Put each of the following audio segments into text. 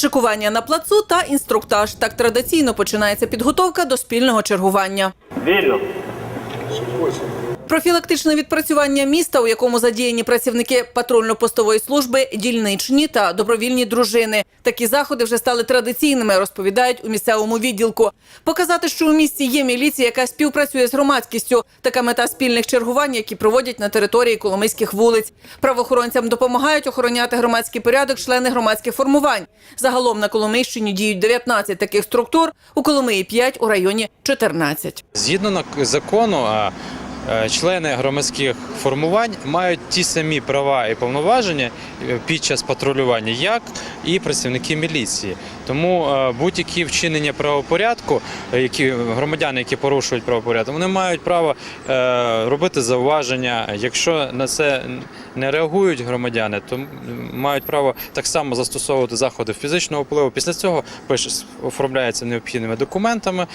шикування на плацу та інструктаж. Так традиційно починається підготовка до спільного чергування. Вільно. Профілактичне відпрацювання міста, у якому задіяні працівники патрульно-постової служби, дільничні та добровільні дружини. Такі заходи вже стали традиційними, розповідають у місцевому відділку. Показати, що у місті є міліція, яка співпрацює з громадськістю. Така мета спільних чергувань, які проводять на території Коломийських вулиць. Правоохоронцям допомагають охороняти громадський порядок члени громадських формувань. Загалом на Коломийщині діють 19 таких структур, у Коломиї 5, у районі 14. Згідно закону, члени громадських формувань мають ті самі права і повноваження е, під час патрулювання, як і працівники міліції. Тому е, будь-які вчинення правопорядку, е, які громадяни, які порушують правопорядок, вони мають право е, робити зауваження. Якщо на це не реагують громадяни, то мають право так само застосовувати заходи фізичного впливу. Після цього пише оформляється необхідними документами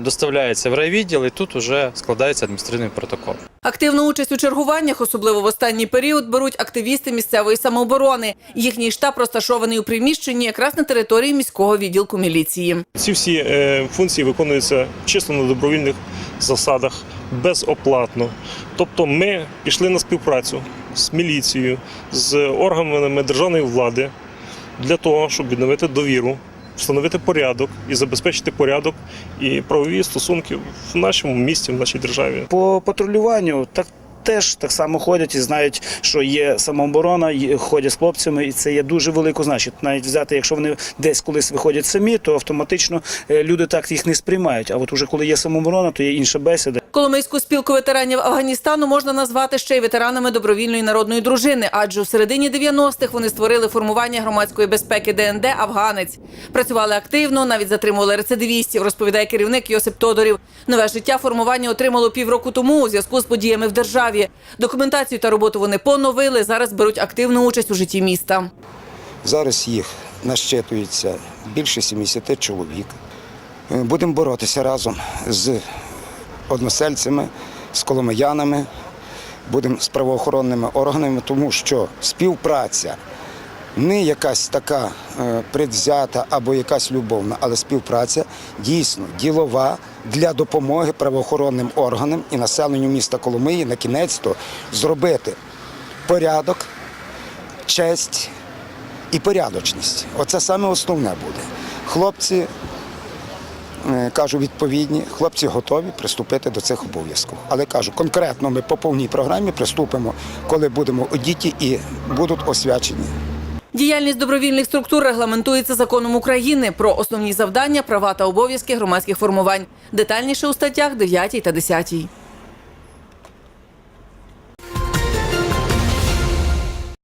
доставляється в райвідділ і тут вже складається адміністративний протокол. Активну участь у чергуваннях, особливо в останній період, беруть активісти місцевої самооборони. Їхній штаб розташований у приміщенні якраз на території міського відділку міліції. Ці всі е, функції виконуються чисто на добровільних засадах, безоплатно. Тобто ми пішли на співпрацю з міліцією, з органами державної влади для того, щоб відновити довіру, встановити порядок і забезпечити порядок і правові стосунки в нашому місті, в нашій державі. По патрулюванню так теж так само ходять і знають, що є самооборона, ходять з хлопцями, і це є дуже велико значить. Навіть взяти, якщо вони десь колись виходять самі, то автоматично е, люди так їх не сприймають. А от уже коли є самооборона, то є інша бесіда. Коломийську спілку ветеранів Афганістану можна назвати ще й ветеранами добровільної народної дружини, адже у середині 90-х вони створили формування громадської безпеки ДНД Афганець. Працювали активно, навіть затримували рецидивістів, розповідає керівник Йосип Тодорів. Нове життя формування отримало півроку тому у зв'язку з подіями в державі. Документацію та роботу вони поновили. Зараз беруть активну участь у житті міста. Зараз їх нащитується більше 70 чоловік. Е, Будемо боротися разом з односельцями, з коломиянами, будемо з правоохоронними органами, тому що співпраця не якась така е, предвзята або якась любовна, але співпраця дійсно ділова для допомоги правоохоронним органам і населенню міста Коломиї на кінець-то зробити порядок, честь і порядочність. Оце саме основне буде. Хлопці, кажу, відповідні, хлопці готові приступити до цих обов'язків. Але кажу, конкретно ми по повній програмі приступимо, коли будемо одіті і будуть освячені. Діяльність добровільних структур регламентується законом України про основні завдання, права та обов'язки громадських формувань. Детальніше у статтях 9 та 10.